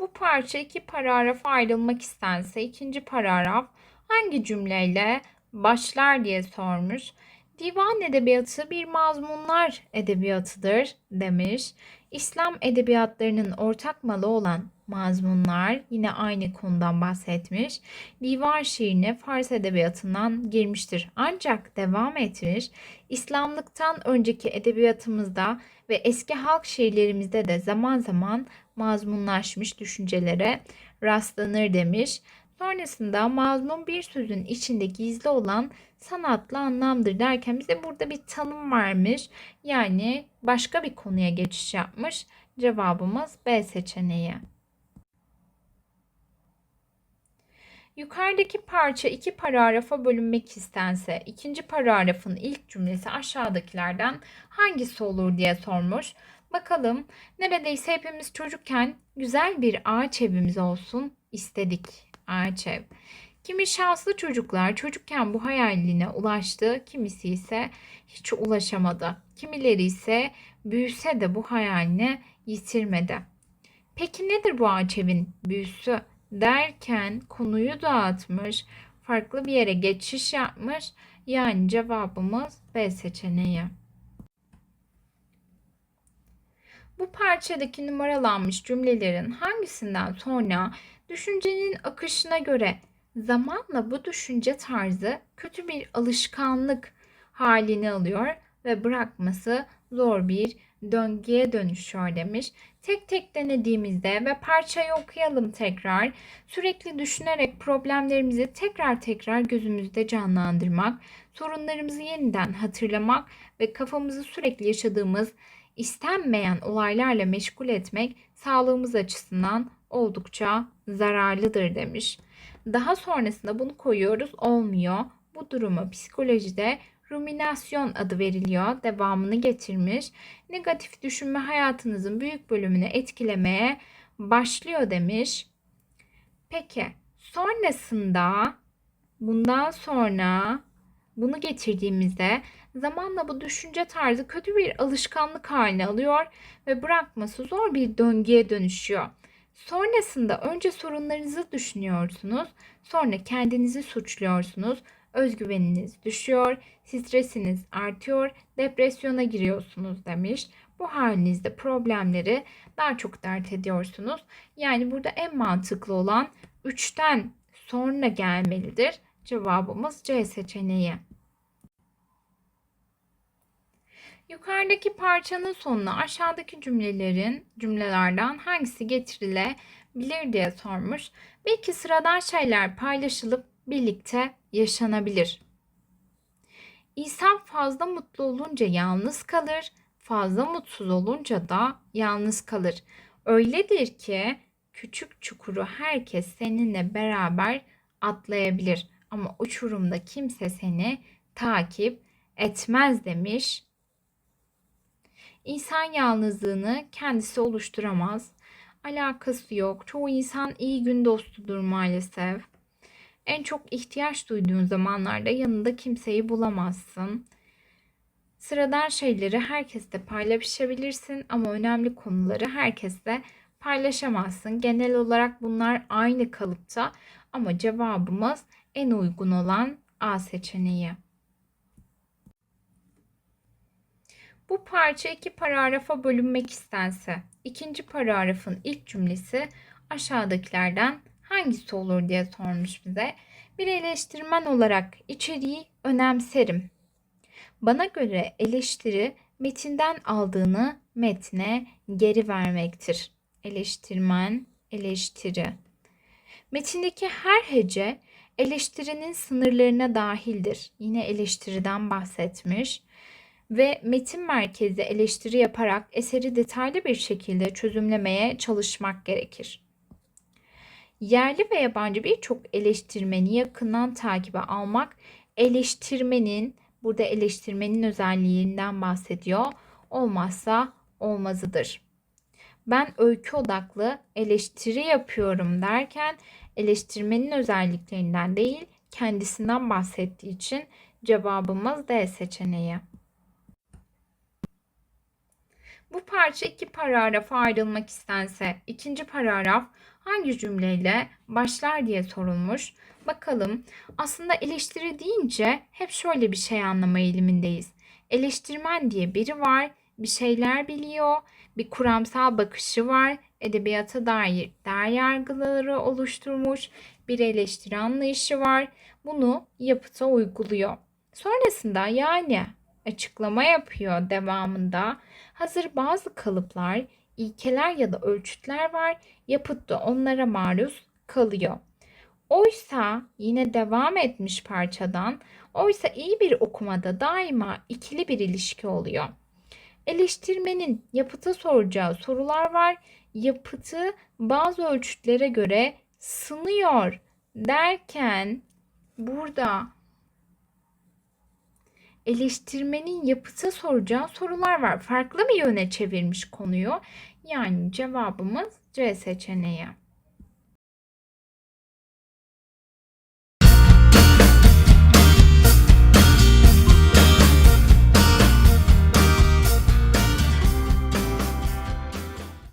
Bu parça iki paragrafa ayrılmak istense ikinci paragraf hangi cümleyle başlar diye sormuş. Divan edebiyatı bir mazmunlar edebiyatıdır demiş. İslam edebiyatlarının ortak malı olan mazmunlar yine aynı konudan bahsetmiş. Divan şiirine Fars edebiyatından girmiştir. Ancak devam etmiş. İslamlıktan önceki edebiyatımızda ve eski halk şiirlerimizde de zaman zaman mazmunlaşmış düşüncelere rastlanır demiş. Sonrasında mazmun bir sözün içinde gizli olan sanatlı anlamdır derken bize burada bir tanım varmış. Yani başka bir konuya geçiş yapmış. Cevabımız B seçeneği. Yukarıdaki parça iki paragrafa bölünmek istense ikinci paragrafın ilk cümlesi aşağıdakilerden hangisi olur diye sormuş. Bakalım neredeyse hepimiz çocukken güzel bir ağaç evimiz olsun istedik. Ağaç ev. Kimi şanslı çocuklar çocukken bu hayaline ulaştı, kimisi ise hiç ulaşamadı. Kimileri ise büyüse de bu hayaline yitirmedi. Peki nedir bu ağaç evin büyüsü derken konuyu dağıtmış, farklı bir yere geçiş yapmış. Yani cevabımız B seçeneği. Bu parçadaki numaralanmış cümlelerin hangisinden sonra düşüncenin akışına göre zamanla bu düşünce tarzı kötü bir alışkanlık halini alıyor ve bırakması zor bir döngüye dönüşüyor demiş. Tek tek denediğimizde ve parçayı okuyalım tekrar. Sürekli düşünerek problemlerimizi tekrar tekrar gözümüzde canlandırmak, sorunlarımızı yeniden hatırlamak ve kafamızı sürekli yaşadığımız istenmeyen olaylarla meşgul etmek sağlığımız açısından oldukça zararlıdır demiş. Daha sonrasında bunu koyuyoruz olmuyor. Bu duruma psikolojide ruminasyon adı veriliyor. Devamını getirmiş. Negatif düşünme hayatınızın büyük bölümünü etkilemeye başlıyor demiş. Peki sonrasında bundan sonra bunu getirdiğimizde zamanla bu düşünce tarzı kötü bir alışkanlık haline alıyor ve bırakması zor bir döngüye dönüşüyor. Sonrasında önce sorunlarınızı düşünüyorsunuz, sonra kendinizi suçluyorsunuz, özgüveniniz düşüyor, stresiniz artıyor, depresyona giriyorsunuz demiş. Bu halinizde problemleri daha çok dert ediyorsunuz. Yani burada en mantıklı olan 3'ten sonra gelmelidir. Cevabımız C seçeneği. Yukarıdaki parçanın sonuna aşağıdaki cümlelerin cümlelerden hangisi getirilebilir diye sormuş. Belki sıradan şeyler paylaşılıp birlikte yaşanabilir. İnsan fazla mutlu olunca yalnız kalır, fazla mutsuz olunca da yalnız kalır. Öyledir ki küçük çukuru herkes seninle beraber atlayabilir ama uçurumda kimse seni takip etmez demiş. İnsan yalnızlığını kendisi oluşturamaz. Alakası yok. Çoğu insan iyi gün dostudur maalesef. En çok ihtiyaç duyduğun zamanlarda yanında kimseyi bulamazsın. Sıradan şeyleri herkesle paylaşabilirsin ama önemli konuları herkesle paylaşamazsın. Genel olarak bunlar aynı kalıpta ama cevabımız en uygun olan A seçeneği. Bu parça iki paragrafa bölünmek istense, ikinci paragrafın ilk cümlesi aşağıdakilerden hangisi olur diye sormuş bize. Bir eleştirmen olarak içeriği önemserim. Bana göre eleştiri metinden aldığını metne geri vermektir. Eleştirmen, eleştiri. Metindeki her hece eleştirinin sınırlarına dahildir. Yine eleştiriden bahsetmiş ve metin merkezi eleştiri yaparak eseri detaylı bir şekilde çözümlemeye çalışmak gerekir. Yerli ve yabancı birçok eleştirmeni yakından takibe almak eleştirmenin burada eleştirmenin özelliğinden bahsediyor. Olmazsa olmazıdır. Ben öykü odaklı eleştiri yapıyorum derken eleştirmenin özelliklerinden değil kendisinden bahsettiği için cevabımız D seçeneği. Bu parça iki paragrafa ayrılmak istense ikinci paragraf hangi cümleyle başlar diye sorulmuş. Bakalım aslında eleştiri deyince hep şöyle bir şey anlama eğilimindeyiz. Eleştirmen diye biri var, bir şeyler biliyor, bir kuramsal bakışı var, edebiyata dair değer yargıları oluşturmuş, bir eleştiri anlayışı var. Bunu yapıta uyguluyor. Sonrasında yani açıklama yapıyor devamında. Hazır bazı kalıplar, ilkeler ya da ölçütler var. Yapıt da onlara maruz kalıyor. Oysa yine devam etmiş parçadan. Oysa iyi bir okumada daima ikili bir ilişki oluyor. Eleştirmenin yapıta soracağı sorular var. Yapıtı bazı ölçütlere göre sınıyor derken burada eleştirmenin yapıta soracağı sorular var. Farklı bir yöne çevirmiş konuyu. Yani cevabımız C seçeneği.